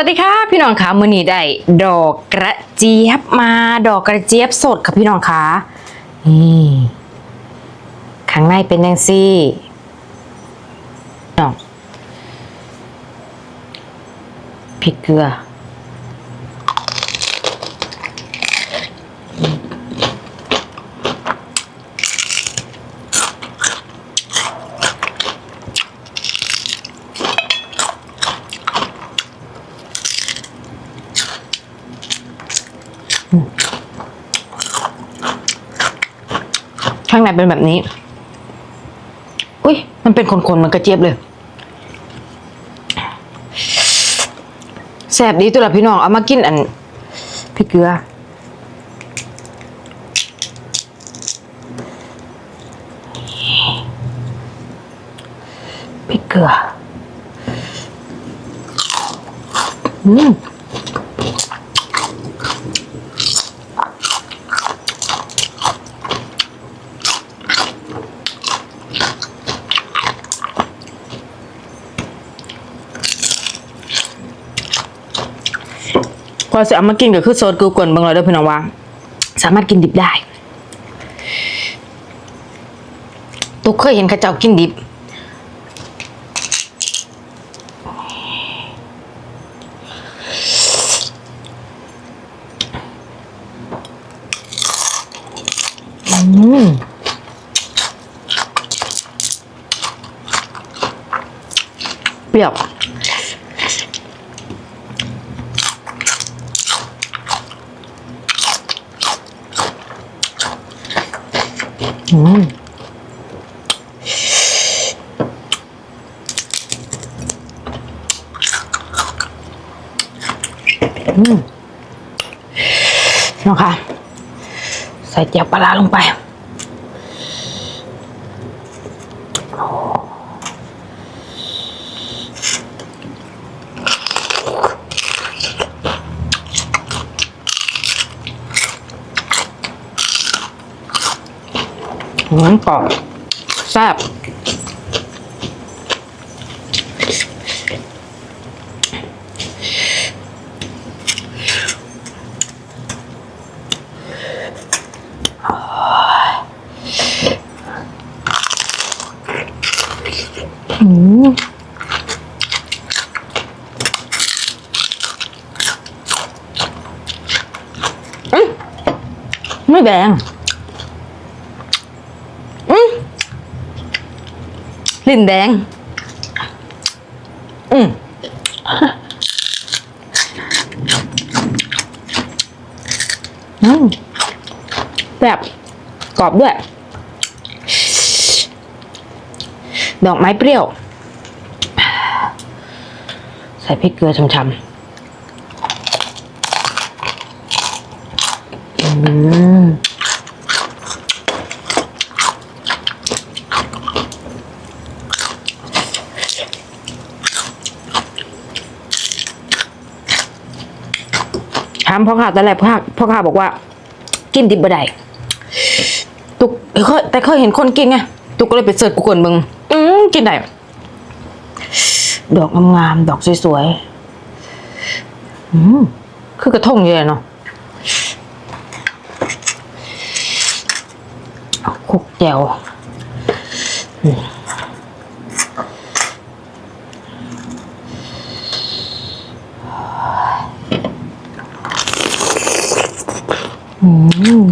วัสดีค่ะ พี่น้องคะมือนี้ได้ดอกกระเจี๊ยบมาดอกกระเจี๊ยบสดค่ะพี่น้องคะนี่ข้างในเป็นยังซี่น้องพริกเกลือ ข้างในเป็นแบบนี้ อุ้ยมันเป็นคนๆมันกระเจี๊ยบเลยแสบดีตัวละพี่น้อง เอามากินอันพริกเกลือ พริกเกลือ อืม พอจะเอามากินก็คือโซดกูกวนเบิ่งเลยเด้อพี่น้องว่า สามารถกินดิบได้ตุกเคยเห็นข้าเจ้ากินดิบเปรี้ยว อืมอืมน้องคะใส่เจียวปลาลงไป อืมกรอบแซ่บอืมอืมไม่แดง อืม ลิ้นแดง อืมอืมแบบกรอบด้วย ดอกไม้เปรี้ยว ใส่พริกเกลือช่ำๆอืมามพ่อข้าตอนแรกพ่อข้าพ่อข้าบอกว่า กินดิบบ่ได้ตุกเคยแต่เคยเห็นคนกินไงตุกก็เลยไปเสิร์ชกูเกิลมึง อืมกินได้ดอกงามๆดอกสวยๆอืมคือกระทงเยอะเนาะคุกแจวอืม อืม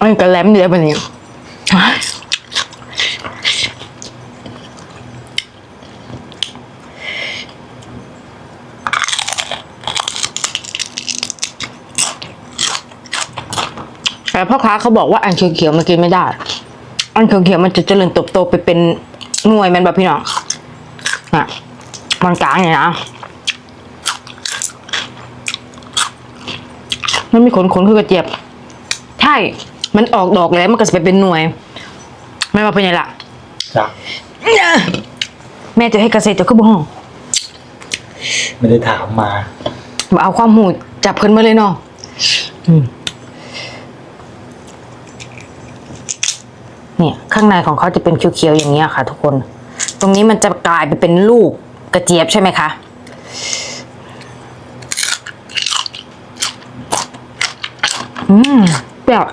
อันนก็แหลมเดียวปะเนี่ยแต่พ่อค้าเขาบอกว่าอันเขียวๆมันกินไม่ได้ อันเขียวๆมันจะเจริญเติบโตไปเป็นหน่วยแมันแบบพี่น้องอะมันกลางเนี่ยนะมันมีขนขนคือกระเจี๊ยบใช่ มันออกดอกแล้วมันก็จะไปเป็นหน่วย ไม่มาเป็นไงล่ะจ้ะแม่จะให้เกษตรจะขึ้นบ้องไม่ได้ถามมามาเอาความหูจับเพิ่นมาเลยเนาะอืม เนี่ยข้างในของเขาจะเป็นเขียวๆอย่างเงี้ยค่ะ ทุกคน ตรงนี้มันจะกลายไปเป็นลูกกระเจี๊ยบใช่ไหมคะอืมเปรี้ยว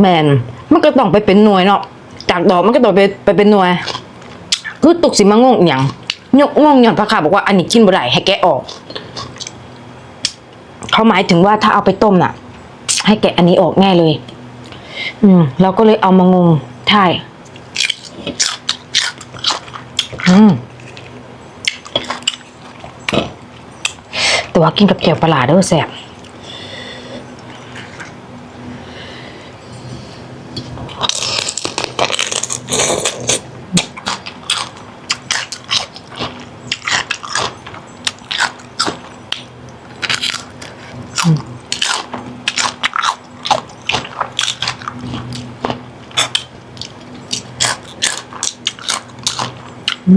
แมนมันก็ต้องไปเป็นหน่วยเนาะจากดอกมันก็ต้องไปไปเป็นหน่วยคือตุกสิมางงอย่างงงอย่างพระค่ะบอกว่าอันนี้กินบ่ได้ให้แกะออก เขาหมายถึงว่าถ้าเอาไปต้มน่ะ ให้แกะอันนี้ออกแน่เลย อืม เราก็เลยเอามางงใช่อืมแต่ว่ากินกับแจ่วปลาร้าเด้อแซ่บ พ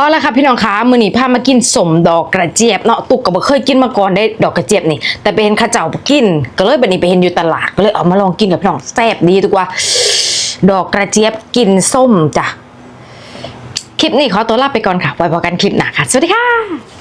อแล้วค่ะพี่น้องคะมือนี้พามากินสมดอกกระเจี๊ยบเนาะตุกก็บ่เคยกินมาก่อนได้ดอกกระเจี๊ยบนี่ แต่ไปเห็นข้าเจ้ากิน ก็เลยบัดนี้ไปเห็นอยู่ตลาดก็เลยเอามาลองกินกับพี่น้องแซ่บดีทุกว่า ดอกกระเจี๊ยบกินส้มจ้ะ คลิปนี้ขอตัวลาไปก่อนค่ะไว้พบกันคลิปหน้าค่ะ สวัสดีค่ะ